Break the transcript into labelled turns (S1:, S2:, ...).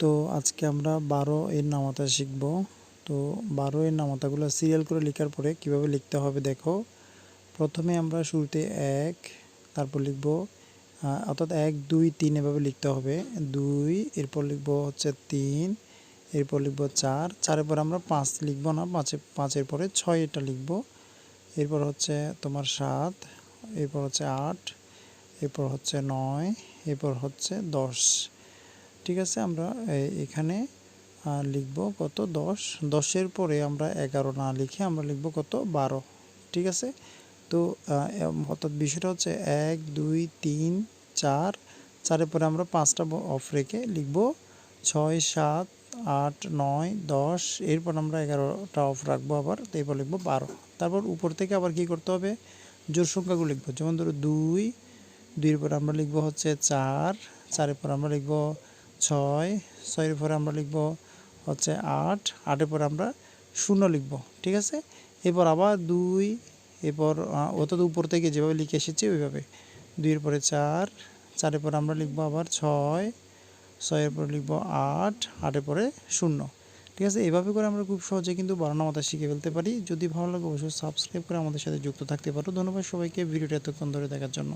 S1: তো আজকে আমরা বারো এর নামাতা শিখব। তো বারো এর নামাতাগুলো সিরিয়াল করে লেখার পরে কীভাবে লিখতে হবে দেখো। প্রথমে আমরা শুরুতে এক, তারপর লিখব অর্থাৎ এক, দুই, তিন এভাবে লিখতে হবে। দুই, এরপর লিখব হচ্ছে তিন, এরপর লিখব চার, চারের পর আমরা পাঁচ লিখব না, পাঁচে, পাঁচের পরে ছয় এটা লিখব। এরপর হচ্ছে তোমার সাত, এরপর হচ্ছে আট, এরপর হচ্ছে নয়, এরপর হচ্ছে দশ। ঠিক আছে, আমরা এখানে লিখব কত? দশ। দশের পরে আমরা এগারো না লিখে আমরা লিখব কত? বারো। ঠিক আছে? তো অর্থাৎ বিষয়টা হচ্ছে এক, দুই, তিন, চার। চারের পরে আমরা পাঁচটা অফ রেখে লিখব ছয়, সাত, আট, নয়, দশ। এরপর আমরা এগারোটা অফ রাখব আবার, তো এরপর লিখব বারো। তারপর উপর থেকে আবার কি করতে হবে? জোর সংখ্যাগুলো লিখব। যেমন ধরো দুই, দুইয়ের পর আমরা লিখব হচ্ছে চার। চারের পর আমরা লিখব ছয়, ছয়ের পরে আমরা লিখব হচ্ছে আট, আটের পর আমরা শূন্য লিখব, ঠিক আছে? এরপর আবার দুই, এরপর অর্থাৎ উপর থেকে যেভাবে লিখে এসেছি ওইভাবে। দুইয়ের পরে চার, চারের পর আমরা লিখব আবার ছয়, ছয়ের পর লিখব আট, আটের পরে শূন্য, ঠিক আছে? এভাবে করে আমরা খুব সহজে কিন্তু বানানো মাথা শিখে ফেলতে পারি। যদি ভালো লাগে অবশ্যই সাবস্ক্রাইব করে আমাদের সাথে যুক্ত থাকতে পারো। ধন্যবাদ সবাইকে। ভিডিওটা এতক্ষণ ধরে দেখার জন্য।